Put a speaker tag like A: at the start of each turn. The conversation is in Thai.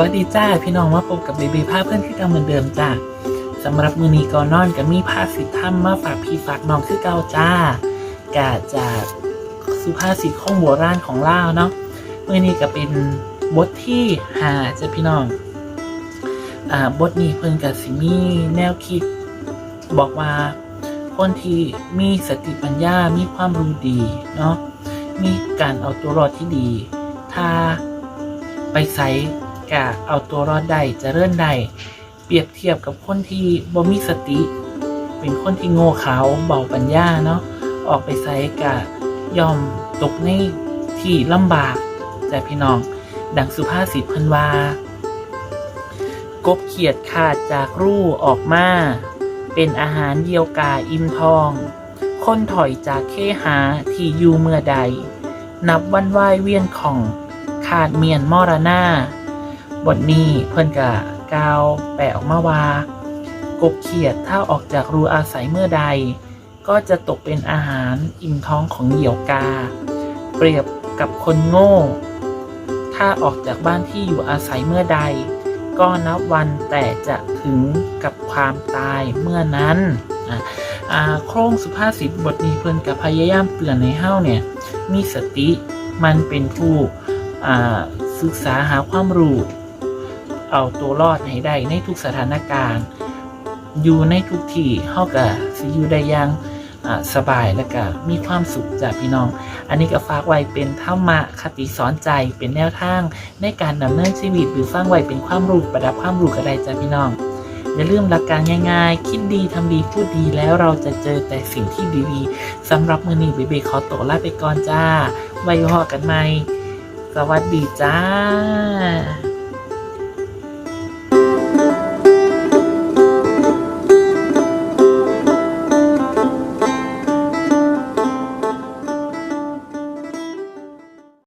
A: วัสดีจ้าพี่น้องมาพบกับเบบีภาพเพื่อนที่เก่าเหมือนเดิมจ้าสำหรับมือนีกอนนอนกับมีภาษิตธรรมมาฝากพี่ฝากน้องคือเก่าจ้ากาจากสุภาษิตของโบราณของล่าเนาะมือนีก็เป็นบทที่หาจ้ะพี่น้องอ่าบทนี้เพิ่นกับสิมีแนวคิด บอกว่าคนที่มีสติปัญญา มีความรู้ดีเนาะมีการเอาตัวรอดที่ดี ถ้าไปไซ กะเอาตัวรอดได้จะเริ่นได้เปรียบเทียบกับคนที่บ่มีสติ เป็นคนที่โง่เขลาเบาปัญญาเนาะออกไปไซกะยอมตกในที่ลำบากแต่พี่น้อง ดังสุภาษิตเพิ่นว่ากบเขียดขาดจากรูออกมา เป็นอาหารเยียวกาอิ่มทอง คนถอยจากเคหาที่อยู่เมื่อใด นับวันไหวายเวียนของ ขาดเมียนมอรณา บทนี้เพิ่นกะกาวแปะออกมาว่ากบเขียดถ้าออกจากรูอาศัยเมื่อใด ก็จะตกเป็นอาหารอิ่มท้องของเหยี่ยวกา เปรียบกับคนโง่ ถ้าออกจากบ้านที่อยู่อาศัยเมื่อใด ก็นับวันแต่จะถึงกับความตายเมื่อนั้นอ่าโครงสุภาษิตบทนี้เพิ่นกับพยายามเตือนในเฮ้าเนี่ยมีสติมันเป็นผู้อ่าศึกษาหาความรู้ เอาตัวรอดให้ได้ในทุกสถานการณ์ อยู่ในทุกที่เฮาก็สิอยู่ได้ย่างสบายและก็มีความสุขจากพี่น้อง อันนี้ก็ฝากไว้เป็นธรรมะคติสอนใจเป็นแนวทางในการดำเนินชีวิตหรือฟังไว้เป็นความรู้ประดับความรู้ก็ได้จ้าพี่น้อง อย่าลืมหลักการง่ายๆ คิดดีทำดีพูดดีแล้วเราจะเจอแต่สิ่งที่ดีๆสำหรับมือนี้เบเบขอตัวลาไปก่อนจ้าไว้พอกันใหม่สวัสดีจ้า